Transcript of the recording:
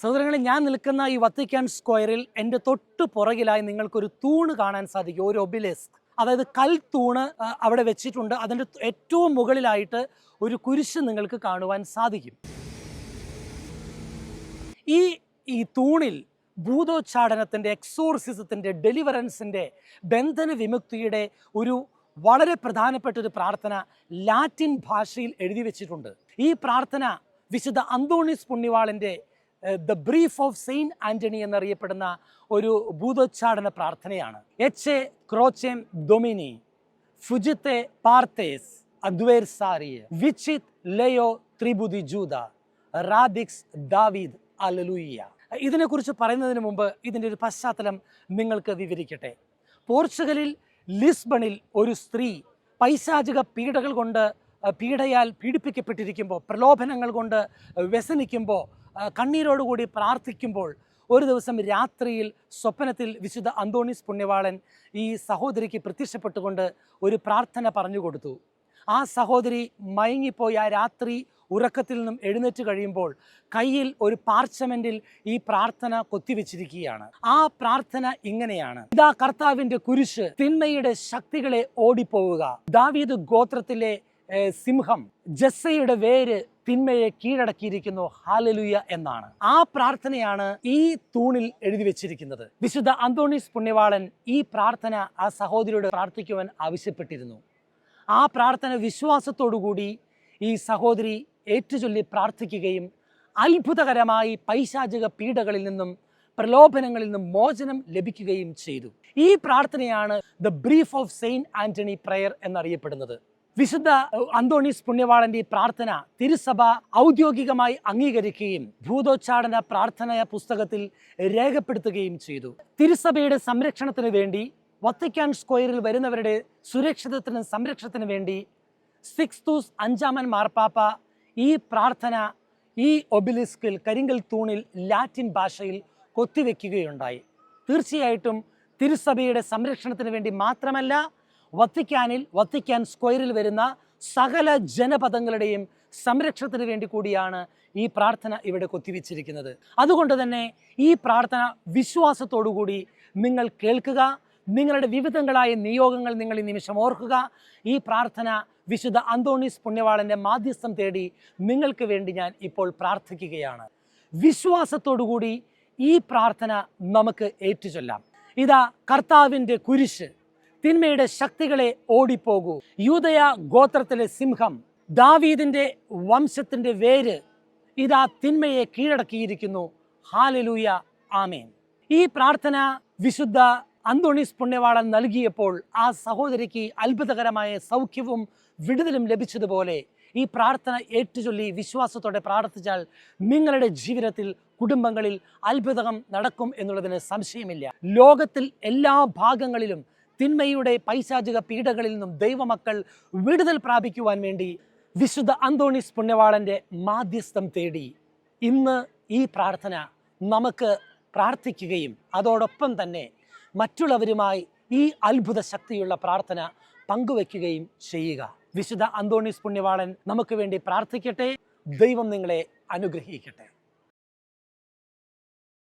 സഹോദരങ്ങളെ ഞാൻ നിൽക്കുന്ന ഈ വത്തിക്കാൻ സ്ക്വയറിൽ എന്റെ തൊട്ട് പുറകിലായി നിങ്ങൾക്കൊരു തൂണ് കാണാൻ സാധിക്കും ഒരു ഒബിലിസ്ക്. അതായത് കൽ തൂണ് അവിടെ വെച്ചിട്ടുണ്ട്. അതിന്റെ ഏറ്റവും മുകളിലായിട്ട് ഒരു കുരിശ് നിങ്ങൾക്ക് കാണുവാൻ സാധിക്കും. ഈ ഈ തൂണിൽ ഭൂതോച്ചാടനത്തിന്റെ എക്സോർസിസത്തിന്റെ ഡെലിവറൻസിന്റെ ബന്ധന വിമുക്തിയുടെ ഒരു വളരെ പ്രധാനപ്പെട്ട ഒരു പ്രാർത്ഥന ലാറ്റിൻ ഭാഷയിൽ എഴുതി വെച്ചിട്ടുണ്ട്. ഈ പ്രാർത്ഥന വിശുദ്ധ Anthonis പുണ്യവാളിന്റെ the brief of saint Anthony എന്നറിയപ്പെടുന്ന ഒരു ഭൂതോച്ചാടന പ്രാർത്ഥനയാണ്. എച്ച് എ ക്രോച്ചെം ഡൊമിനി ഫുജിത്തെ പാർത്തേസ് അദ്വേർ സാറിയ വിച്ചിത് ലയോ ത്രിബുദി ജൂത റാദിക്സ് ദാവീദ് അലലുയ്യ ഇതിനെക്കുറിച്ച് പറയുന്നതിന് മുമ്പ് ഇതിന്റെ ഒരു പശ്ചാത്തലം നിങ്ങൾക്ക് വിവരിക്കട്ടെ. പോർച്ചുഗലിൽ ലിസ്ബണിൽ ഒരു സ്ത്രീ പൈശാചിക പീഡകൾ കൊണ്ട് പീഡയാൽ പീഡിപ്പിക്കപ്പെട്ടിരിക്കുമ്പോൾ പ്രലോഭനങ്ങൾ കൊണ്ട് വ്യസനിക്കുമ്പോൾ കണ്ണീരോടുകൂടി പ്രാർത്ഥിക്കുമ്പോൾ ഒരു ദിവസം രാത്രിയിൽ സ്വപ്നത്തിൽ വിശുദ്ധ അന്തോണീസ് പുണ്യവാളൻ ഈ സഹോദരിക്ക് പ്രത്യക്ഷപ്പെട്ടുകൊണ്ട് ഒരു പ്രാർത്ഥന പറഞ്ഞു കൊടുത്തു. ആ സഹോദരി മയങ്ങിപ്പോയി. ആ രാത്രി ഉറക്കത്തിൽ നിന്നും എഴുന്നേറ്റ് കഴിയുമ്പോൾ കയ്യിൽ ഒരു പാർച്ചമെന്റിൽ ഈ പ്രാർത്ഥന കൊത്തിവെച്ചിരിക്കുകയാണ്. ആ പ്രാർത്ഥന ഇങ്ങനെയാണ്. ഇതാ കർത്താവിന്റെ കുരിശ് തിന്മയുടെ ശക്തികളെ ഓടിപ്പോവുക. ദാവീദ് ഗോത്രത്തിലെ സിംഹം ജസ്സയുടെ വേര് തിന്മയെ കീഴടക്കിയിരിക്കുന്നു. ഹാലലുയ എന്നാണ്. ആ പ്രാർത്ഥനയാണ് ഈ തൂണിൽ എഴുതി വെച്ചിരിക്കുന്നത്. വിശുദ്ധ അന്തോണീസ് പുണ്യവാളൻ ഈ പ്രാർത്ഥന ആ സഹോദരിയോട് പ്രാർത്ഥിക്കുവാൻ ആവശ്യപ്പെട്ടിരുന്നു. ആ പ്രാർത്ഥന വിശ്വാസത്തോടുകൂടി ഈ സഹോദരി ഏറ്റുചൊല്ലി പ്രാർത്ഥിക്കുകയും അത്ഭുതകരമായി പൈശാചിക പീഡകളിൽ നിന്നും പ്രലോഭനങ്ങളിൽ നിന്നും മോചനം ലഭിക്കുകയും ചെയ്തു. ഈ പ്രാർത്ഥനയാണ് the brief of saint Anthony prayer എന്നറിയപ്പെടുന്നത്. വിശുദ്ധ അന്തോണീസ് പുണ്യവാളന്റെ പ്രാർത്ഥന തിരുസഭ ഔദ്യോഗികമായി അംഗീകരിക്കുകയും ഭൂതോച്ചാടന പ്രാർത്ഥന പുസ്തകത്തിൽ രേഖപ്പെടുത്തുകയും ചെയ്തു. തിരുസഭയുടെ സംരക്ഷണത്തിന് വേണ്ടി വത്തിക്കാൻ സ്ക്വയറിൽ വരുന്നവരുടെ സുരക്ഷിതത്തിനും സംരക്ഷണത്തിനു വേണ്ടി സിക്സ്തൂസ് അഞ്ചാമൻ മാർപ്പാപ്പ ഈ പ്രാർത്ഥന ഈ ഒബിലിസ്കിൽ കരിങ്കൽ തൂണിൽ ലാറ്റിൻ ഭാഷയിൽ കൊത്തിവെക്കുകയുണ്ടായി. തീർച്ചയായിട്ടും തിരുസഭയുടെ സംരക്ഷണത്തിന് വേണ്ടി മാത്രമല്ല വത്തിക്കാനിൽ വത്തിക്കാൻ സ്ക്വയറിൽ വരുന്ന സകല ജനപദങ്ങളുടെയും സംരക്ഷണത്തിന് വേണ്ടി കൂടിയാണ് ഈ പ്രാർത്ഥന ഇവിടെ കൊത്തിവെച്ചിരിക്കുന്നത്. അതുകൊണ്ട് തന്നെ ഈ പ്രാർത്ഥന വിശ്വാസത്തോടുകൂടി നിങ്ങൾ കേൾക്കുക നിങ്ങളുടെ വിവിധങ്ങളായ നിയോഗങ്ങൾ നിങ്ങൾ ഈ നിമിഷം ഓർക്കുക ഈ പ്രാർത്ഥന വിശുദ്ധ അന്തോണീസ് പുണ്യവാളന്റെ മാധ്യസ്ഥം തേടി നിങ്ങൾക്ക് വേണ്ടി ഞാൻ ഇപ്പോൾ പ്രാർത്ഥിക്കുകയാണ്. വിശ്വാസത്തോടുകൂടി ഈ പ്രാർത്ഥന നമുക്ക് ഏറ്റുചൊല്ലാം. ഇതാ കർത്താവിന്റെ കുരിശ്. തിന്മയുടെ ശക്തികളെ ഓടിപ്പോകൂ. യൂതയ ഗോത്രത്തിലെ സിംഹം ദാവീദിന്റെ വംശത്തിന്റെ വേര് ഇതാ തിന്മയെ കീഴടക്കിയിരിക്കുന്നു. ഹാലലൂയ. ആമേൻ. ഈ പ്രാർത്ഥന വിശുദ്ധ അന്തോണീസ് പുണ്യവാളൻ നൽകിയപ്പോൾ ആ സഹോദരിക്ക് അത്ഭുതകരമായ സൗഖ്യവും വിടുതലും ലഭിച്ചതുപോലെ ഈ പ്രാർത്ഥന ഏറ്റുചൊല്ലി വിശ്വാസത്തോടെ പ്രാർത്ഥിച്ചാൽ നിങ്ങളുടെ ജീവിതത്തിൽ കുടുംബങ്ങളിൽ അത്ഭുതകം നടക്കും എന്നുള്ളതിന് സംശയമില്ല. ലോകത്തിൽ എല്ലാ ഭാഗങ്ങളിലും തിന്മയുടെ പൈശാചിക പീഡകളിൽ നിന്നും ദൈവമക്കൾ വിടുതൽ പ്രാപിക്കുവാൻ വേണ്ടി വിശുദ്ധ അന്തോണീസ് പുണ്യവാളന്റെ മാധ്യസ്ഥം തേടി ഇന്ന് ഈ പ്രാർത്ഥന നമുക്ക് പ്രാർത്ഥിക്കുകയും അതോടൊപ്പം തന്നെ മറ്റുള്ളവരുമായി ഈ അത്ഭുത ശക്തിയുള്ള പ്രാർത്ഥന പങ്കുവെക്കുകയും ചെയ്യുക. വിശുദ്ധ അന്തോണീസ് പുണ്യവാളൻ നമുക്ക് വേണ്ടി പ്രാർത്ഥിക്കട്ടെ. ദൈവം നിങ്ങളെ അനുഗ്രഹിക്കട്ടെ.